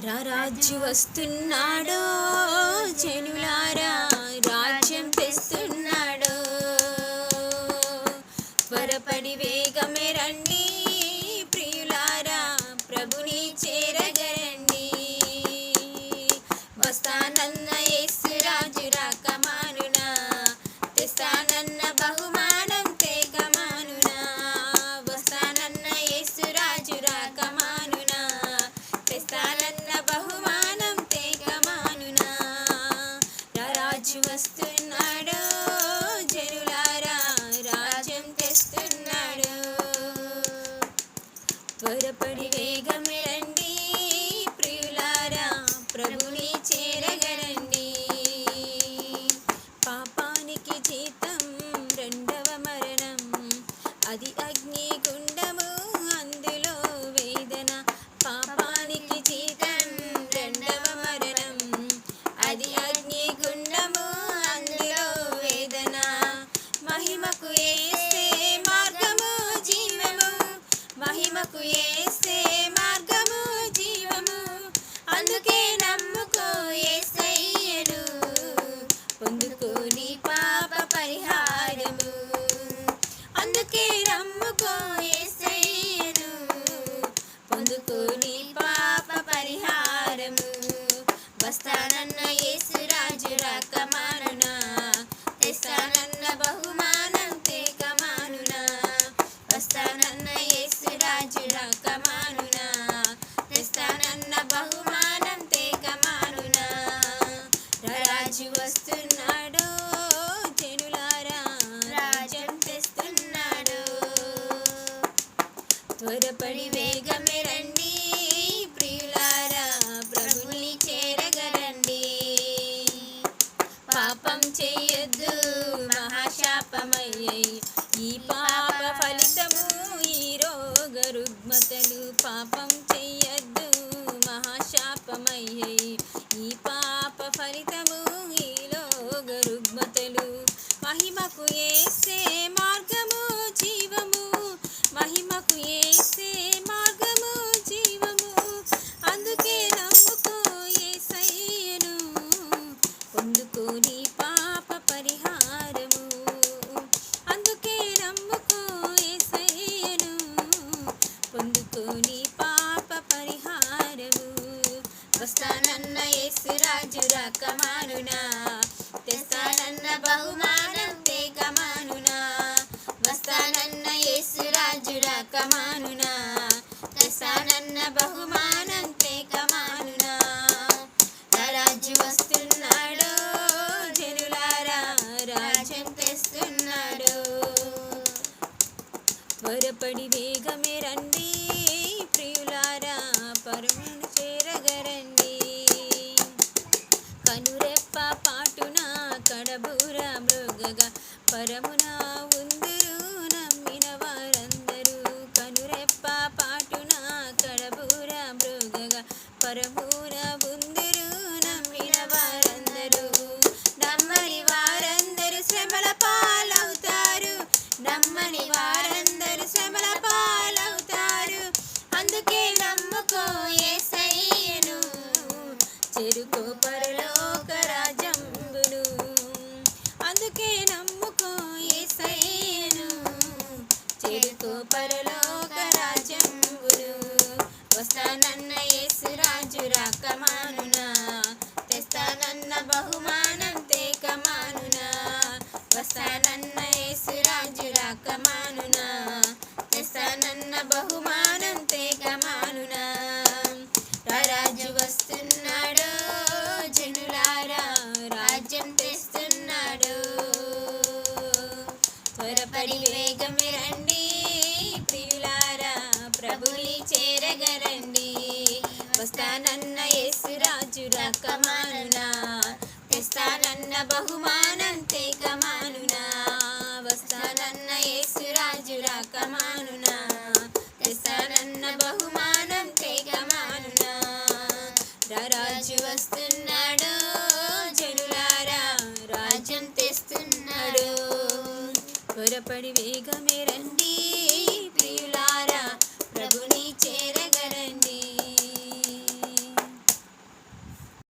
రారాజు వస్తున్నాడో జనులారా రాజ్యం తెస్తున్నాడో. త్వరపడి వేగమే రండి. ఏసే మార్గము జీవము. అందుకే నమ్మ త్వరపడి వేగమే రండి ప్రియులారా ప్రభుని చేరగరండి పాపం చెయ్యొద్దు మహాశాపమయ్యై. ఈ పాప ఫలితము ఈ రోగ రుగ్మతలు పాపం చెయ్యొద్దు మహాశాపమయ్యై. ఈ పాప ఫలితము ఈ రోగ రుగ్మతలు మహిమకు ఏసే మార్గము మహిమకు ఏసే మార్గము జీవము. అందుకే నమ్ముకో ఏసయ్యను. పొందుకో నీ పాప పరిహారము. అందుకే నమ్ముకో ఏసయ్యను. పొందుకో నీ పాప పరిహారము. వస్తానన్న ఏసు రాజు రకమానునా. తెస్తానన్న బహుమాన యేసు కమానునా రాకమానునా తెస్తానన్న బహుమానం తేకమానునా రాజు వస్తున్నాడు జనులారా రాజ్యం తెస్తున్నాడు. త్వరపడి వేగమే రండి ప్రియులారా పరమును చేరగరండి. కనురెప్ప పాటున కడబూర మృగగా పరమున మృగగా పరమున ఉందురు నమ్మిన వారందరూ. నమ్మని వారందరూ శ్రమల పాలవుతారు. నమ్మని వారందరూ శ్రమల పాలవుతారు. అందుకే నమ్ముకో ఏసయ్యను. చెరుకో పరలోక రాజంబును అందుకే నమ్ముకో ఏసయ్యను చెరుకో పరలోక రాజంబును వస్తానన్న యేసు కమానునా? తెస్తానన్న బహుమానం తేకమానునా వస్తానన్న యేసు కమానునా? తెస్తానన్న బహుమానం తే కమానునా? రాజు వస్తున్నాడు జనులారా? రాజ్యం తెస్తున్నాడు? త్వరపడి వేగమే రండి ప్రియులారా ప్రభుని చేరగరండి. వస్తానన్న యేసు రాజు రకమానునా. తెస్తానన్న బహుమానం కమానునా. వస్తానన్న యేసు రాజు రకమానునా. తెస్తానన్న బహుమానం కమానునా. రాజు వస్తున్నాడు జనులారా. రాజ్యం తెస్తున్నాడు. త్వరపడి వేగమే రండి